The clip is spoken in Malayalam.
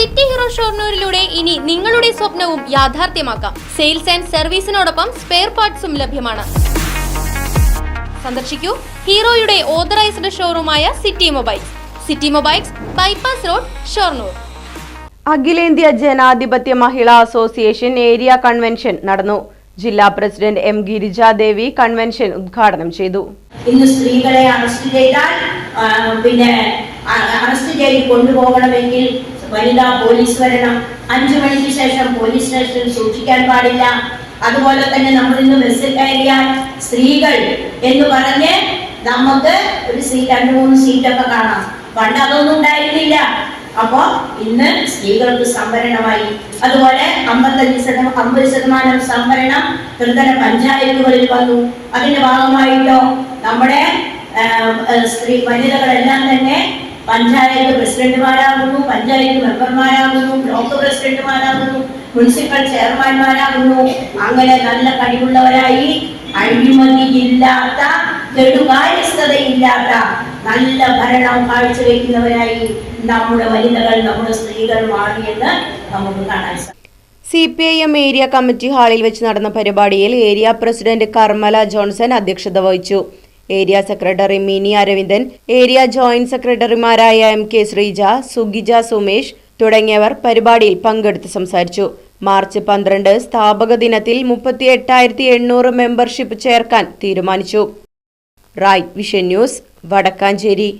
സിറ്റി ഹീറോ ഷോർണൂരിലൂടെ ഇനി നിങ്ങളുടെ സ്വപ്നവും യാഥാർത്ഥ്യമാക്കാം. സെയിൽസ് ആൻഡ് സർവീസിനോടൊപ്പം സ്പെയർ പാർട്സും ലഭ്യമാണ്. സന്ദർശിക്കൂ ഹീറോയുടെ authorised ഷോറൂമായ city mobiles. City mobiles bypass road Shoranur. അഖിലേന്ത്യാ ജനാധിപത്യ മഹിളാ അസോസിയേഷൻ ഏരിയ കൺവെൻഷൻ നടന്നു. ജില്ലാ പ്രസിഡന്റ് എം ഗിരിജാദേവി കൺവെൻഷൻ ഉദ്ഘാടനം ചെയ്തു. ഇന്ന് സ്ത്രീകളെ അറസ്റ്റ് ചെയ്താൽ പിന്നെ അറസ്റ്റ് ചെയ്ത് കൊണ്ടുപോകണമെങ്കിൽ വനിതാ പോലീസ് വരണം. അഞ്ചു മണിക്ക് ശേഷം പോലീസ് സ്റ്റേഷനിൽ സൂക്ഷിക്കാൻ പാടില്ല. അതുപോലെ തന്നെ നമ്മൾ ഇന്ന് ബസ്സിൽ കയറിയാൽ സ്ത്രീകൾ എന്ന് പറഞ്ഞ് നമുക്ക് ഒരു സീറ്റ് രണ്ടു മൂന്ന് സീറ്റൊക്കെ കാണാം. പണ്ട് അതൊന്നും ഉണ്ടായിരുന്നില്ല. അപ്പോ ഇന്ന് സ്ത്രീകൾക്ക് സംവരണമായി. അതുപോലെ അമ്പത്തഞ്ച് ശതമാനം അമ്പത് ശതമാനം സംവരണം ത്രിതല പഞ്ചായത്തുകളിൽ വന്നു. അതിന്റെ ഭാഗമായിട്ടോ നമ്മുടെ സ്ത്രീ വനിതകളെല്ലാം തന്നെ പഞ്ചായത്ത് പ്രസിഡന്റുമാരാകുന്നു പഞ്ചായത്ത് മെമ്പർമാരാകുന്നു ബ്ലോക്ക് പ്രസിഡന്റുമാരാകുന്നു മുനിസിപ്പൽ ചെയർമാൻമാരാകുന്നു. അങ്ങനെ നല്ല കഴിവുള്ളവരായി അഴിമതിയില്ലാത്ത കെടുകാര്യസ്ഥതയില്ലാത്ത നല്ല ഭരണം കാഴ്ചവെക്കുന്നവരായി നമ്മുടെ വനിതകൾ നമ്മുടെ സ്ത്രീകൾ മാറിയെന്ന് നമുക്ക് കാണാൻ സാധിക്കും C P I M area committee ഹാളിൽ വെച്ച് നടന്ന പരിപാടിയിൽ ഏരിയ പ്രസിഡന്റ് കർമ്മല ജോൺസൺ അധ്യക്ഷത വഹിച്ചു. Area secretary Mini Aravindan area joint സെക്രട്ടറിമാരായ എം കെ ശ്രീജ സുഗിജ സുമേഷ് തുടങ്ങിയവർ പരിപാടിയിൽ പങ്കെടുത്ത് സംസാരിച്ചു. മാർച്ച് പന്ത്രണ്ട് സ്ഥാപക ദിനത്തിൽ മുപ്പത്തി എട്ടായിരത്തി എണ്ണൂറ് മെമ്പർഷിപ്പ് ചേർക്കാൻ തീരുമാനിച്ചു. Rai vision news Vadakkanchery.